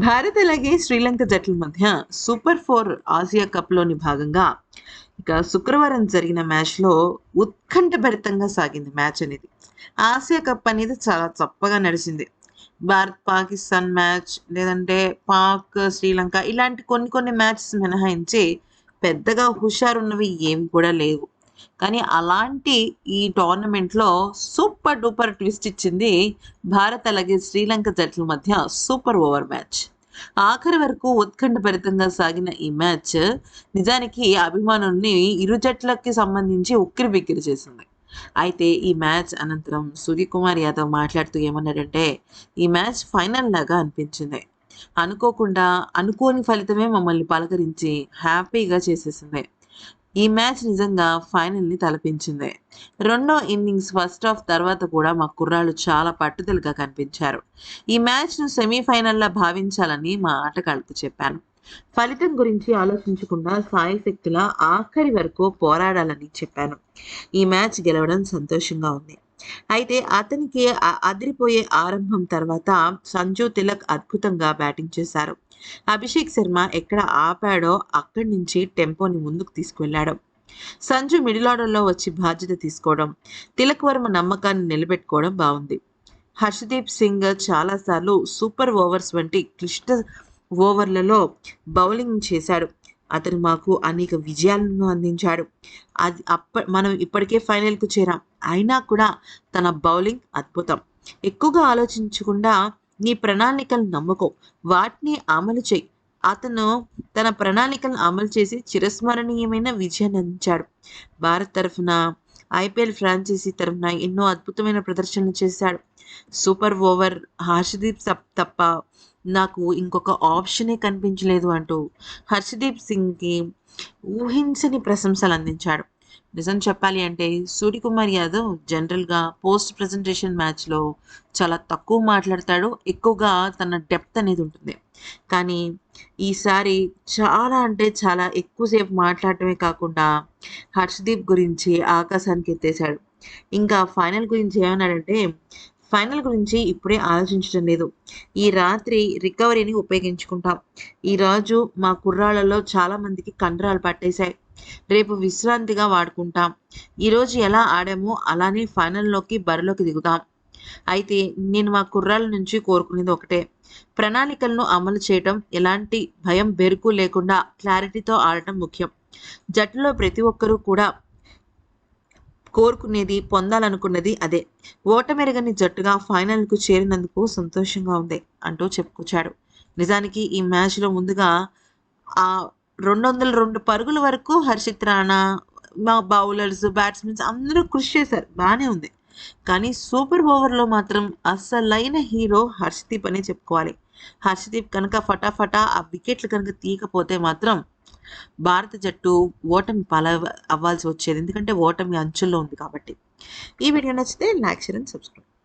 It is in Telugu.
భారత్ అలాగే శ్రీలంక జట్ల మధ్య సూపర్ ఫోర్ ఆసియా కప్లోని భాగంగా ఇక శుక్రవారం జరిగిన మ్యాచ్లో ఉత్కంఠభరితంగా సాగింది మ్యాచ్ అనేది. ఆసియా కప్ అనేది చాలా చప్పగా నడిచింది. భారత్ పాకిస్తాన్ మ్యాచ్ లేదంటే పాక్ శ్రీలంక ఇలాంటి కొన్ని కొన్ని మ్యాచెస్ మినహాయించి పెద్దగా హుషారున్నవి ఏమి కూడా లేవు. కానీ అలాంటి ఈ టోర్నమెంట్లో సూపర్ డూపర్ ట్విస్ట్ ఇచ్చింది భారత్ అలాగే శ్రీలంక జట్ల మధ్య సూపర్ ఓవర్ మ్యాచ్. ఆఖరి వరకు ఉత్కంఠభరితంగా సాగిన ఈ మ్యాచ్ నిజానికి అభిమానుల్ని ఇరు జట్లకి సంబంధించి ఉక్కిరి బిక్కిరి చేసింది. అయితే ఈ మ్యాచ్ అనంతరం సూర్యకుమార్ యాదవ్ మాట్లాడుతూ ఏమన్నాడంటే ఈ మ్యాచ్ ఫైనల్ లాగా అనిపించింది. అనుకోకుండా అనుకోని ఫలితమే మమ్మల్ని పలకరించి హ్యాపీగా చేసేసింది. ఈ మ్యాచ్ నిజంగా ఫైనల్ని తలపించింది. రెండో ఇన్నింగ్స్ ఫస్ట్ హాఫ్ తర్వాత కూడా మా కుర్రాళ్ళు చాలా పట్టుదలగా కనిపించారు. ఈ మ్యాచ్ను సెమీఫైనల్లా భావించాలని మా ఆటగాళ్ళకు చెప్పాను. ఫలితం గురించి ఆలోచించకుండా సాయి శక్తుల ఆఖరి వరకు పోరాడాలని చెప్పాను. ఈ మ్యాచ్ గెలవడం సంతోషంగా ఉంది. అయితే అతనికి అదిరిపోయే ఆరంభం తర్వాత సంజు తిలక్ అద్భుతంగా బ్యాటింగ్ చేశారు. అభిషేక్ శర్మ ఎక్కడ ఆపాడో అక్కడి నుంచి టెంపోని ముందుకు తీసుకువెళ్ళాడు సంజు మిడిల్ ఆర్డర్లో వచ్చి బాధ్యత తీసుకోవడం తిలక్ వర్మ నమ్మకాన్ని నిలబెట్టుకోవడం బాగుంది హర్షదీప్ సింగ్ చాలాసార్లు సూపర్ ఓవర్స్ వంటి క్లిష్ట ఓవర్లలో బౌలింగ్ చేశాడు. అతను మాకు అనేక విజయాలను అందించాడు. అది అప్ప మనం ఇప్పటికే ఫైనల్కు చేరాం. అయినా కూడా తన బౌలింగ్ అద్భుతం. ఎక్కువగా ఆలోచించకుండా నీ ప్రణాళికలు నమ్మకం. వాటిని అమలు చేయి. అతను తన ప్రణాళికలను అమలు చేసి చిరస్మరణీయమైన విజయాన్ని అందించాడు. భారత్ తరఫున ఐపీఎల్ ఫ్రాంచైజీ తరఫున ఎన్నో అద్భుతమైన ప్రదర్శనలు చేశాడు. సూపర్ ఓవర్ హర్షదీప్ తప్ప నాకు ఇంకొక ఆప్షనే కనిపించలేదు అంటూ హర్షదీప్ సింగ్కి ఊహించని ప్రశంసలు అందించాడు. నిజం చెప్పాలి అంటే సూర్యకుమార్ యాదవ్ జనరల్గా పోస్ట్ ప్రజెంటేషన్ మ్యాచ్లో చాలా తక్కువ మాట్లాడతాడు ఎక్కువగా తన డెప్త్ అనేది ఉంటుంది. కానీ ఈసారి చాలా అంటే చాలా ఎక్కువసేపు మాట్లాడటమే కాకుండా హర్షదీప్ గురించి ఆకాశానికి ఎత్తేసాడు ఇంకా ఫైనల్ గురించి ఏమన్నాడంటే ఫైనల్ గురించి ఇప్పుడే ఆలోచించడం లేదు. ఈ రాత్రి రికవరీని ఉపయోగించుకుంటాం. ఈరోజు మా కుర్రాళ్ళలో చాలామందికి కండరాలు పట్టేశాయి. రేపు విశ్రాంతిగా వాడుకుంటాం. ఈరోజు ఎలా ఆడామో అలానే ఫైనల్లోకి బరిలోకి దిగుతాం. అయితే నేను మా కుర్రాళ్ళ నుంచి కోరుకునేది ఒకటే. ప్రణాళికలను అమలు చేయటం ఎలాంటి భయం బెరుకు లేకుండా క్లారిటీతో ఆడటం ముఖ్యం. జట్టులో ప్రతి ఒక్కరూ కూడా కోరుకునేది పొందాలనుకున్నది అదే. ఓటమెరగని జట్టుగా ఫైనల్కు చేరినందుకు సంతోషంగా ఉంది అంటూ చెప్పుకొచ్చాడు. నిజానికి ఈ మ్యాచ్లో ముందుగా ఆ రెండు వందల రెండు పరుగుల వరకు హర్షిత్ రాణా మా బౌలర్స్ బ్యాట్స్మెన్స్ అందరూ కృషి చేశారు. బాగానే ఉంది. కానీ సూపర్ ఓవర్లో మాత్రం అసలైన హీరో హర్షదీప్ అనే చెప్పుకోవాలి. హర్షదీప్ కనుక ఫటాఫటా ఆ వికెట్లు కనుక తీయకపోతే మాత్రం భారత జట్టు ఓటమి పాల అవ్వాల్సి వచ్చేది. ఎందుకంటే ఓటమి అంచుల్లో ఉంది కాబట్టి. ఈ వీడియో నచ్చితే లైక్ షేర్ అండ్ సబ్స్క్రైబ్.